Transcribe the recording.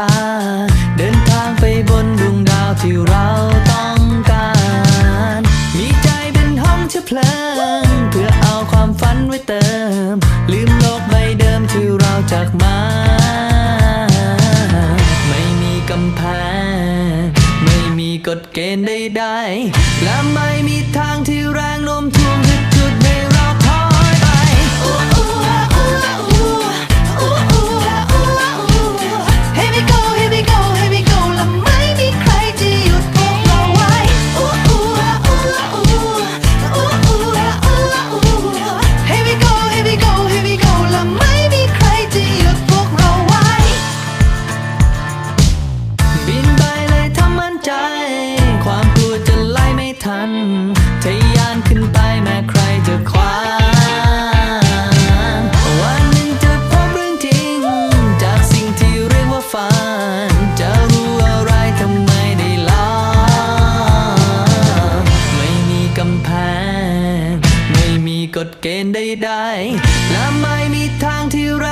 ตา เดินทางไปบนดวงดาวที่เราต้องการ มีใจเป็นห้องเชื้อเพลิง เพื่อเอาความฝันไว้เติม ลืมโลกใบเดิมที่เราจากมา ไม่มีกำแพง ไม่มีกฎเกณฑ์ใดๆและไม่มีทาง เกณฑ์ใดๆและไม่มีทางที่ไร